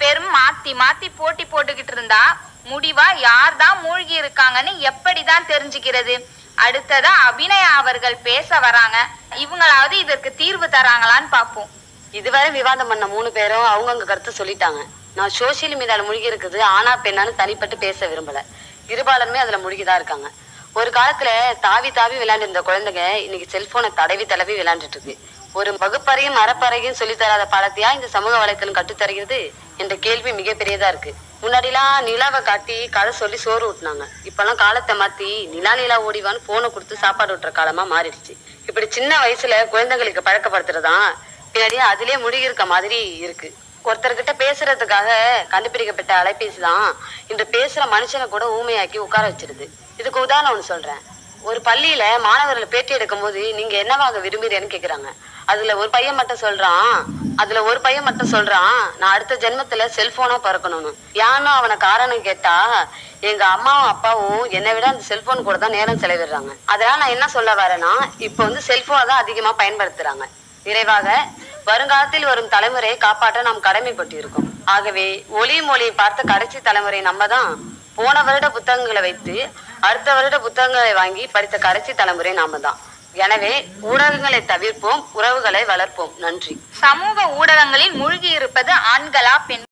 பேரும் மாத்தி மாத்தி போட்டி போட்டுக்கிட்டு இருந்தா முடிவா யார் தான் மூழ்கி இருக்காங்கன்னு எப்படிதான் தெரிஞ்சுக்கிறது? அடுத்ததா அபிநயா அவர்கள் பேச வராங்க. இவங்களாவது இதற்கு தீர்வு தராங்களான்னு பார்ப்போம். இதுவரை விவாதம் பண்ண மூணு பேரும் அவங்கவுங்க கருத்து சொல்லிட்டாங்க. நான் சோசியல் மீடியால முழுகி இருக்குது ஆனா பெண்ணான்னு தனிப்பட்டு பேச விரும்பல. இருபாலருமே அதுல முழுகிதான் இருக்காங்க. ஒரு காலத்துல தாவி தாவி விளையாண்டு இருந்த குழந்தைங்க இன்னைக்கு செல்போனை தடவி தடவி விளையாண்டுட்டு இருக்கு ஒரு வகுப்பறையும் அறப்பறையும் சொல்லி தராத பாடத்தையா இந்த சமூக வலைத்தளம் கற்றுத்தருகிறது என்ற கேள்வி மிகப்பெரியதா இருக்கு. முன்னாடிலாம் நிலாவை காட்டி கதை சொல்லி சோறு ஊட்டினாங்க. இப்பெல்லாம் காலத்தை மாத்தி நிலா நிலா ஓடிவான்னு போனை கொடுத்து சாப்பாடு ஊட்டுற காலமா மாறிடுச்சு. இப்படி சின்ன வயசுல குழந்தைங்களுக்கு பழக்கப்படுத்துறதான் பின்னாடி அதிலே முழுகி இருக்க மாதிரி இருக்கு. ஒருத்தர்கிட்ட பேசுறதுக்காக கண்டுபிடிக்கப்பட்ட அலைபேசி தான் இந்த பேசுற மனுஷனை கூட ஊமையாக்கி உட்கார வச்சிருது. இதுக்கு உதாரணம் ஒன்று சொல்றேன். ஒரு பள்ளியில மாணவர்களை பேட்டி எடுக்கும் போது நீங்க என்னவாக விரும்புறீன்னு கேக்குறாங்க. அதுல ஒரு பையன் மட்டும் சொல்றான். அதுல ஒரு பையன் மட்டும் சொல்றான். நான் அடுத்த ஜென்மத்துல செல்போனா பறக்கணும்னு. யானோ அவனை காரணம் கேட்டா எங்க அம்மாவும் அப்பாவும் என்னை விட அந்த செல்போன் கூட தான் நேரம் செலவிடுறாங்க. அதனால நான் என்ன சொல்ல வரேன்னா இப்போ வந்து செல்போனை தான் அதிகமா பயன்படுத்துறாங்க. நிறைவாக வருங்காலத்தில் வரும் தலைமுறையை காப்பாற்ற நாம் கடமைப்பட்டிருக்கோம். ஆகவே ஒளி மொழியை பார்த்த கடைசி தலைமுறை நம்ம தான் போன வருட புத்தகங்களை வைத்து அடுத்த வருட புத்தகங்களை வாங்கி படித்த கடைசி தலைமுறை நாம தான் எனவே ஊடகங்களை தவிர்ப்போம் உறவுகளை வளர்ப்போம். நன்றி. சமூக ஊடகங்களில் மூழ்கி இருப்பது ஆண்களா பெண்